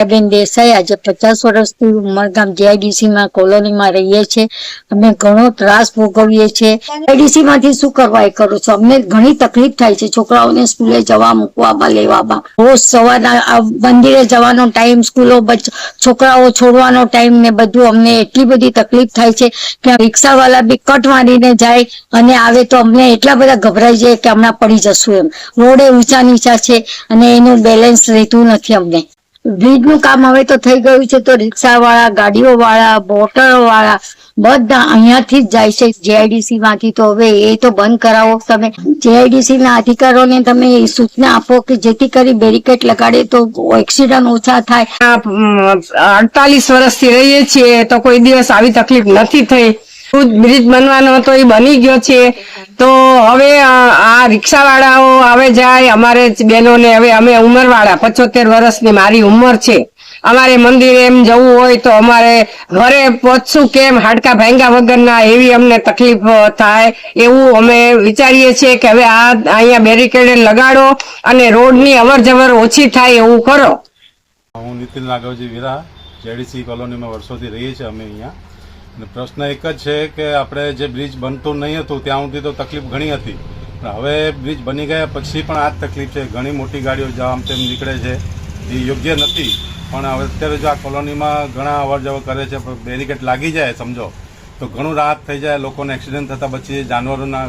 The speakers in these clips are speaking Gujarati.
બેન દેસાઈ, આજે પચાસ વર્ષથી ઉમરગામ જીઆઈડીસી માં કોલોનીમાં રહીએ છીએ. અમે ઘણો ત્રાસ ભોગવીએ છીએ. જીઆઈડીસી માંથી શું કરવા એ કરો છો? અમને ઘણી તકલીફ થાય છે છોકરાઓને સ્કૂલે જવા મૂકવામાં, લેવામાં. રોજ સવારના મંદિરે જવાનો ટાઈમ, સ્કૂલો છોકરાઓ છોડવાનો ટાઈમ ને બધું અમને એટલી બધી તકલીફ થાય છે કે રિક્ષાવાળા બી કટ મારીને જાય અને આવે તો અમને એટલા બધા ગભરાઈ જાય કે હમણાં પડી જશું એમ. રોડે ઊંચા નીચા છે અને એનું બેલેન્સ રહેતું નથી અમને. બ્રિજનું કામ હવે તો થઈ ગયું છે તો રિક્ષા વાળા ગાડીઓ વાળા મોટરો વાળા બધા અહીંયાથી જ જાય છે જેઆઈડીસી માંથી. તો હવે એ તો બંધ કરાવો તમે. જેઆઈડીસી ના અધિકારોને તમે એ સૂચના આપો કે જેથી કરી બેરિકેડ લગાડે તો એક્સિડન્ટ ઓછા થાય. અડતાલીસ વર્ષથી રહીએ છીએ તો કોઈ દિવસ આવી તકલીફ નથી થઈ. બ્રિજ બનવાનો હતો એ બની ગયો છે. તો હવે આ રિક્ષાવાળાઓ આવે જાય, અમારે બહેનોને હવે અમે ઉંમરવાળા, પચોતેર વર્ષની મારી ઉંમર છે. અમારે મંદિરે એમ જવું હોય તો અમારે ઘરે પહોંચશું કેમ? હાડકા ભાંગા વગરના એવી અમને તકલીફ થાય એવું અમે વિચારીએ છીએ કે હવે આ અહીંયા બેરિકેડ લગાડો અને રોડની અવર જવર ઓછી થાય એવું કરો. હું નીતિન રાઘવજી વિરા, જેડીસી કોલોનીમાં વર્ષોથી રહીએ છીએ અમે અહીંયા. પ્રશ્ન એક જ છે કે આપણે જે બ્રિજ બનતું નહીં હતું, ત્યાં સુધી તો તકલીફ ઘણી હતી. પણ હવે બ્રિજ બની ગયા પછી પણ આ જ તકલીફ છે. ઘણી મોટી ગાડીઓ જો આમ તેમ નીકળે છે. એ યોગ્ય નથી. પણ હવે અત્યારે જો આ કોલોનીમાં ઘણા અવર જવર કરે છે બેરિકેડ લાગી જાય, સમજો. તો ઘણું રાહત થઈ જાય, લોકોને એક્સિડન્ટ થતાં બચી જાય, જાનવરોના,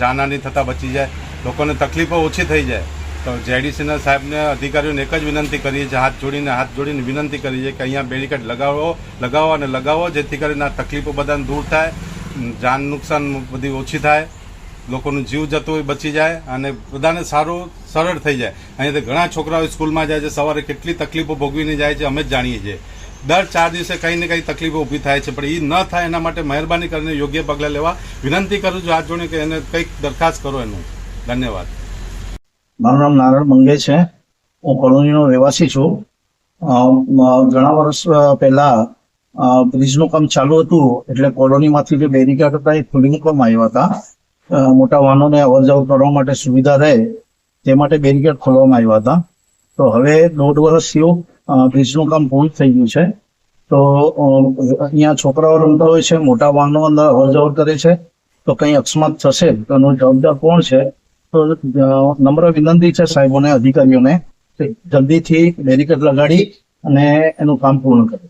જાનહાની થતાં બચી જાય, લોકોને તકલીફો ઓછી થઈ જાય. તો જેડીસીના સાહેબને અધિકારીઓને એક જ વિનંતી કરીએ છીએ, હાથ જોડીને હાથ જોડીને વિનંતી કરીએ છીએ કે અહીંયા બેરિકેડ લગાવો લગાવો અને લગાવો, જેથી કરીને આ તકલીફો બધાને દૂર થાય જાન નુકસાન બધી ઓછી થાય, લોકોનું જીવ જતું હોય, બચી જાય અને બધાને સારું, સરળ થઈ જાય. અહીંયાથી ઘણા છોકરાઓ સ્કૂલમાં જાય છે, સવારે કેટલી તકલીફો ભોગવીને જાય છે, અમે જ જાણીએ છીએ. દર ચાર દિવસે કંઈ ને કંઈ તકલીફો ઊભી થાય છે, પણ એ ન થાય એના માટે મહેરબાની કરીને યોગ્ય પગલાં લેવા. વિનંતી કરું છું, હાથ જોડીને કે એને કંઈક દરખાસ્ત કરો એનું. ધન્યવાદ. મારું નામ નારાયણ મંગે છે. હું કોલોનીનો રહેવાસી છું. ઘણા વર્ષ પહેલા બ્રિજનું કામ ચાલુ હતું એટલે કોલોનીમાંથી જે બેરિકેડ હતા એ ખોલી મૂકવામાં આવ્યા હતા. મોટા વાહનોને અવર જવર કરવા માટે સુવિધા રહે તે માટે બેરિકેડ ખોલવામાં આવ્યા હતા. તો હવે દોઢ વર્ષ થયું બ્રિજનું કામ પૂર્ણ થઈ ગયું છે. તો અહીંયા છોકરાઓ રમતા હોય છે, મોટા વાહનો અંદર અવર જવર કરે છે. તો કંઈ અકસ્માત થશે તો એનો જવાબદાર કોણ છે? નમ્ર વિનંતી છે સાહેબોને અધિકારીઓને જલ્દીથી બેરિકેડ લગાડી અને એનું કામ પૂર્ણ કરે.